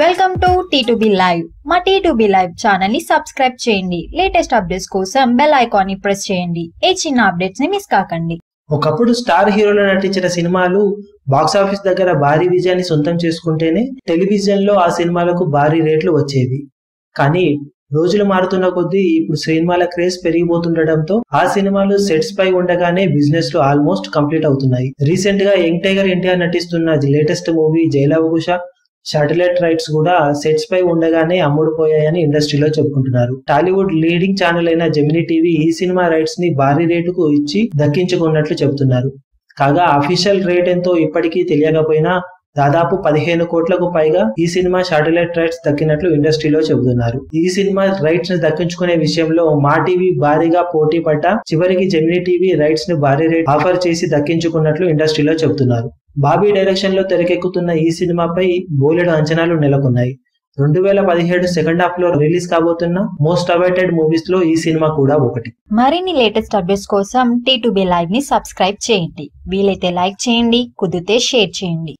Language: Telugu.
Welcome to T two B live మా టీ టు బి లైవ్ ఛానల్ని సబ్స్క్రైబ్ చేయండి. లేటెస్ట్ అప్డేట్స్ కోసం బెల్ ఐకాన్ని ప్రెస్ చేయండి. ఏ చిన్న అప్డేట్స్ని మిస్ కాకండి. ఒకప్పుడు స్టార్ హీరోలు నటించిన సినిమాలు బాక్సాఫీస్ దగ్గర భారీ విజయాన్ని సొంతం చేసుకుంటేనే టెలివిజన్లో ఆ సినిమాలకు భారీ రేట్లు వచ్చేవి. కానీ రోజులు మారుతున్న కొద్దీ ఇప్పుడు సినిమాల క్రేజ్ పెరిగిపోతుండటంతో ఆ సినిమాలు సెట్స్ పై ఉండగానే బిజినెస్లో ఆల్మోస్ట్ కంప్లీట్ అవుతున్నాయి. రీసెంట్గా యంగ్ టైగర్ ఎన్టీఆర్ నటిస్తున్న latest movie Jai Lava Kusa satellite rights కూడా సెట్స్ పై ఉండగానే అమ్ముడుపోయాయని ఇండస్ట్రీలో చెప్పుకుంటున్నారు. టాలీవుడ్ లీడింగ్ ఛానల్ అయిన జెమినీ టీవీ ఈ సినిమా రైట్స్ని భారీ రేటుకు ఇచ్చి దక్కించుకున్నట్లు చెబుతున్నారు. కాగా అఫీషియల్ రేట్ ఎంతో ఇప్పటికీ తెలియకపోయినా దాదాపు పదిహేను కోట్లకు పైగా ఈ సినిమా శాటిలైట్ రైట్స్ దక్కినట్లు ఇండస్ట్రీలో చెబుతున్నారు. ఈ సినిమా రైట్స్ని దక్కించుకునే విషయంలో మా టీవీ భారీగా పోటీ పడ్డ చివరికి జెమినీ టీవీ రైట్స్ని భారీ రేట్ ఆఫర్ చేసి దక్కించుకున్నట్లు ఇండస్ట్రీలో చెబుతున్నారు. బాబీ డైరెక్షన్లో తెరకెక్కుతున్న ఈ సినిమాపై బోలెడు అంచనాలు నెలకొన్నాయి. రెండు వేల పదిహేడు సెకండ్ హాఫ్లో రిలీజ్ కాబోతున్న మోస్ట్ అవైటెడ్ మూవీస్లో ఈ సినిమా కూడా ఒకటి. మరిన్ని లేటెస్ట్ అప్డేట్స్ కోసం టీ టు బి లైవ్ని సబ్స్క్రైబ్ చేయండి. వీలైతే లైక్ చేయండి కుదిరితే షేర్ చేయండి.